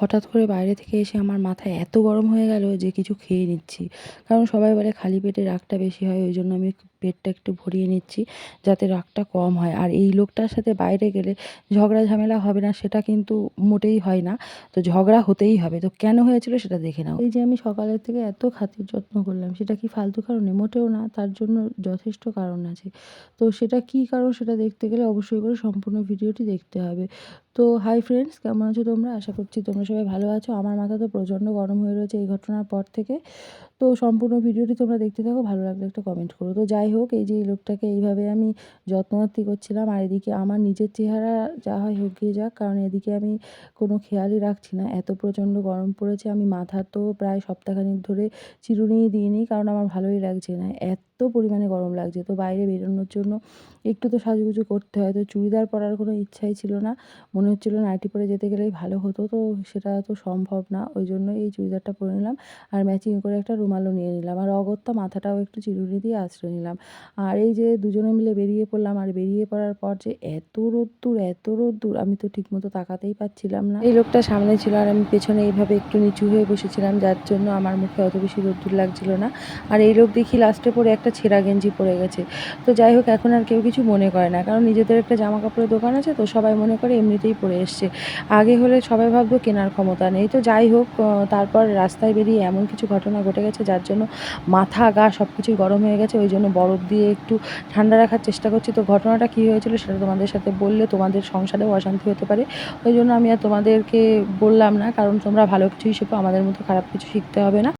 হঠাৎ করে বাইরে থেকে এসে আমার মাথায় এত গরম হয়ে গেল যে কিছু খেয়ে নিচ্ছি। কারণ সবাই বলে খালি পেটে রাগটা বেশি হয়, ওই জন্য আমি পেটটা একটু ভরিয়ে নিচ্ছি যাতে রাগটা কম হয়। আর এই লোকটার সাথে বাইরে গেলে ঝগড়া ঝামেলা হবে না, সেটা কিন্তু মোটেই হয় না। তো ঝগড়া হতেই হবে। তো কেন হয়েছিল সেটা দেখে নাও। এই যে আমি সকালের থেকে এত খাতির যত্ন করলাম, সেটা কি ফালতু কারণে? মোটেও না, তার জন্য যথেষ্ট কারণ আছে। তো সেটা কী কারণ সেটা দেখতে গেলে অবশ্যই করে সম্পূর্ণ ভিডিওটি দেখতে হবে। তো হাই ফ্রেন্ডস কেমন আছো তোমরা? আশা করছি তোমরা সবাই ভালো আছো। আমার মাথা তো প্রচণ্ড গরম হয়ে রয়েছে এই ঘটনার পর থেকে। তো সম্পূর্ণ ভিডিওটি তোমরা দেখতে থাকো, ভালো লাগলে একটা কমেন্ট করো। তো যাই হোক, এই যে এই লোকটাকে এইভাবে আমি যত্নআত্তি করছিলাম, আর এদিকে আমার নিজের চেহারা যা হয় হোক গিয়ে যাক, কারণ এদিকে আমি কোনো খেয়ালই রাখছি না। এত প্রচণ্ড গরম পড়েছে, আমি মাথা তো প্রায় সপ্তাহখানিক ধরে চিরুনিই দিইনি, কারণ আমার ভালোই লাগছে না। এত পরিমাণে গরম লাগছে, তো বাইরে বেরোনোর জন্য একটু তো সাজুগুজু করতে হয়, তো চুড়িদার পরার কোনো ইচ্ছাই ছিল না। মনে হচ্ছিল নাইটি পরে যেতে গেলেই ভালো হতো, তো সেটা তো সম্ভব না। ওই জন্য এই চুড়িদারটা পরে নিলাম আর ম্যাচিং করে একটা রুমালও নিয়ে নিলাম। আর অগত্যা মাথাটাও একটু চিরুনি দিয়ে আশ্রয় নিলাম। আর এই যে দুজনে মিলে বেরিয়ে পড়লাম, আর বেরিয়ে পড়ার পর যে এত রোদ্দুর এত রোদ্দুর, আমি তো ঠিকমতো তাকাতেই পাচ্ছিলাম না। এই লোকটা সামনে ছিল আর আমি পেছনে এইভাবে একটু নিচু হয়ে বসেছিলাম, যার জন্য আমার মুখে অত বেশি রোদ্দুর লাগছিল না। আর এই লোক দেখি লাস্টে পরে একটা ছেঁড়া গেঞ্জি পরে গেছে। তো যাই হোক, এখন আর কেউ কিছু মনে করে না। কারণ নিজেদের একটা জামা কাপড়ের দোকান আছে, তো সবাই মনে করে এমনিতেই পরে এসছে। আগে হলে সবাই ভাবতো কেনার ক্ষমতা নেই। তো যাই হোক তারপর রাস্তায় বেরিয়ে এমন কিছু ঘটনা ঘটে গেছে যার জন্য মাথা, গা সব কিছুই গরম হয়ে গেছে। ওই জন্য বরফ দিয়ে একটু ঠান্ডা রাখার চেষ্টা করছি। তো ঘটনাটা কী হয়েছিল সেটা তোমাদের সাথে বললে তোমাদের সংসারেও অশান্তি হতে পারে। ওই জন্য আমি আর তোমাদেরকে বললাম না, কারণ তোমরা ভালো কিছুই শেখো, আমাদের মতো খারাপ কিছু শিখতে হবে না।